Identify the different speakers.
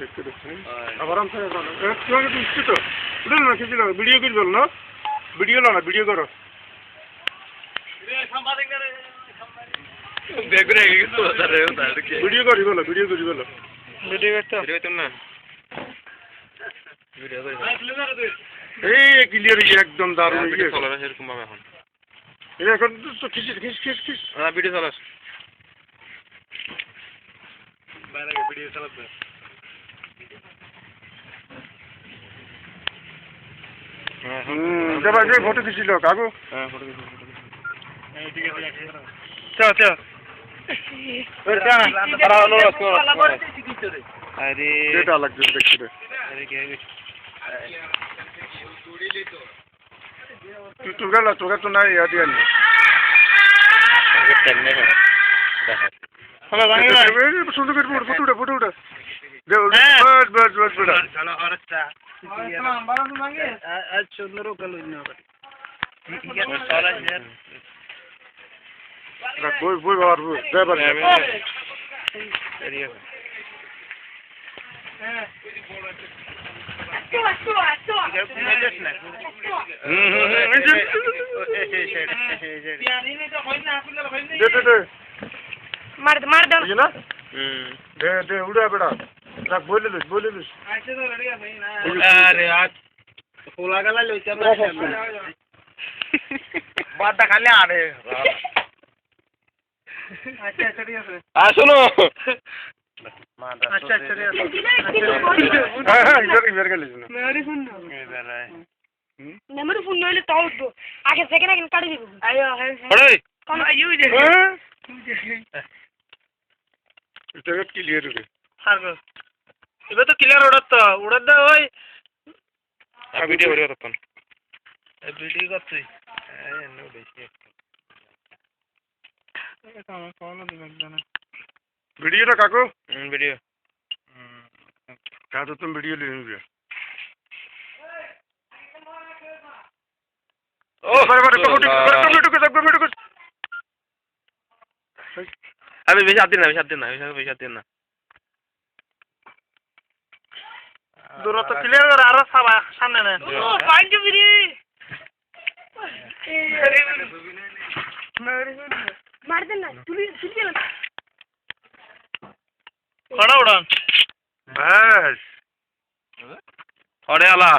Speaker 1: দেখতে দেখতে আবার আমি ভালো তোমাকে তো? উঠে না খেয়েছিল ভিডিও করি বল না। ভিডিও লো না ভিডিও করো। ভিডিও করি বলো ভিডিও করি বলো
Speaker 2: ভিডিও করতে ভিডিও না। ভিডিও করি
Speaker 1: এই ক্লিয়ার একদম দারুণ হয়ে
Speaker 2: ভিডিও
Speaker 1: গেছে
Speaker 2: চলে না সেরকম ভাবে এখন।
Speaker 1: এখন তো খিস খিস খিস খিস।
Speaker 2: না ভিডিও চালাস হ্যাঁ
Speaker 1: হুম দেবা যে ফটো দিছিল কাকু।
Speaker 2: হ্যাঁ ফটো দিছি
Speaker 1: চল চল।
Speaker 2: আরে।
Speaker 1: যেটা লাগছে দেখছি রে।
Speaker 2: আরে কে গেছে
Speaker 1: তুই তো গেল তোকে তো নাই ইয়া দিয়ে নি
Speaker 2: তেমনে না
Speaker 1: সুন্দর করে ফটো ফটো উঠা ফটো উঠা দে
Speaker 2: হ্যাঁ।
Speaker 1: বাস বাস বাস বাস
Speaker 2: চলো আরেকটা
Speaker 1: রাখ বই বই বাবার বই দেবার
Speaker 2: হুম হুম
Speaker 1: দে দে দে
Speaker 3: মার মার দাও
Speaker 1: বুঝলি না
Speaker 2: হুম
Speaker 1: দে দে উড়া বেড়া রাখ বলে লিস বলে লিস
Speaker 2: আরে আজ খোলা গেলা লইতে বাদটা খালি আরে আর শোনো।
Speaker 3: আচ্ছা আচ্ছা
Speaker 1: হ্যাঁ হ্যাঁ ইবার ইবার গেলিস না।
Speaker 3: মেমোরি ফোন নইলে তাও উঠবো আগে সেকেন্ড আগে কাটি দিব। আয়ো কোন ইউ
Speaker 1: হ্যাঁ? এটা ক্লিয়ার রে
Speaker 4: এবার ওড়ার তো ওড়ার দা ওই
Speaker 2: ভিডিও করে তখন
Speaker 4: ভিডিও করছি
Speaker 1: ভিডিওটা কাকু
Speaker 2: ভিডিও
Speaker 1: কাকু তুমি ভিডিও লিয়ে নিবে
Speaker 2: ও
Speaker 1: বারে বারে টমেটো টমেটো কে টমেটো কে
Speaker 2: আমি বেশি হাত দিন না বেশি হাত দিন না বেশি বেশি হাত দিন না
Speaker 4: দূরত্ব ক্লিয়ার করে আরও সাবা সামনে নেন।
Speaker 3: ও পয়েন্ট বিরি মার দেন না তুলি তুলি
Speaker 4: খড়া উড়ান।
Speaker 2: আলা